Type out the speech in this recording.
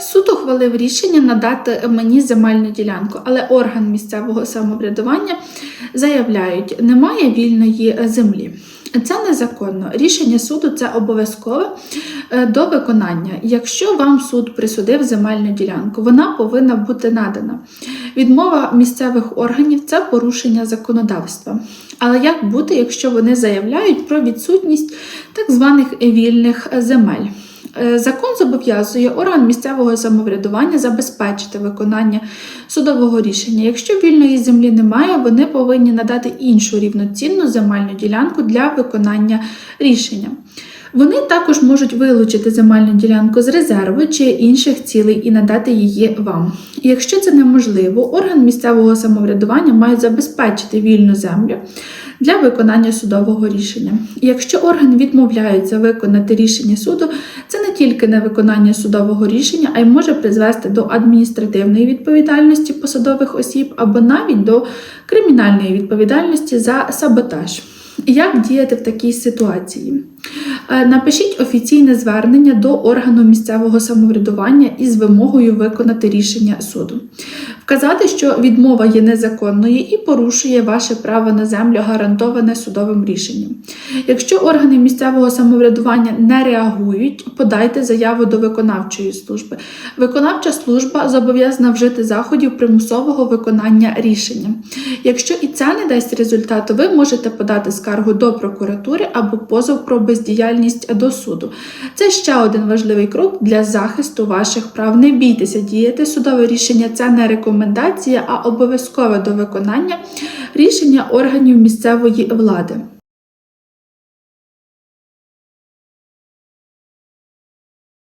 Суд ухвалив рішення надати мені земельну ділянку, але орган місцевого самоврядування заявляють, немає вільної землі. Це незаконно. Рішення суду це обов'язкове е, до виконання. Якщо вам суд присудив земельну ділянку, вона повинна бути надана. Відмова місцевих органів це порушення законодавства. Але як бути, якщо вони заявляють про відсутність так званих вільних земель? Е, Закон зобов'язує орган місцевого самоврядування забезпечити виконання судового рішення. Якщо вільної землі немає, вони повинні надати іншу рівноцінну земельну ділянку для виконання рішення. Вони також можуть вилучити земельну ділянку з резерву чи інших цілей і надати її вам. Якщо це неможливо, орган місцевого самоврядування має забезпечити вільну землю для виконання судового рішення. Якщо орган відмовляється виконати рішення суду, тільки невиконання судового рішення, а й може призвести до адміністративної відповідальності посадових осіб або навіть до кримінальної відповідальності за саботаж. Як діяти в такій ситуації? Е, Напишіть офіційне звернення до органу місцевого самоврядування із вимогою виконати рішення суду. Вказати, що відмова є незаконною і порушує ваше право на землю, гарантоване судовим рішенням. Якщо органи місцевого самоврядування не реагують, подайте заяву до виконавчої служби. Виконавча служба зобов'язана вжити заходів примусового виконання рішення. Якщо і це не дасть результату, ви можете подати скаргу до прокуратури або позов про бездіяльність до суду. Це ще один важливий крок для захисту ваших прав. Не бійтеся діяти. Судове рішення це не рекомендація, а обов'язкове до виконання рішення органів місцевої влади.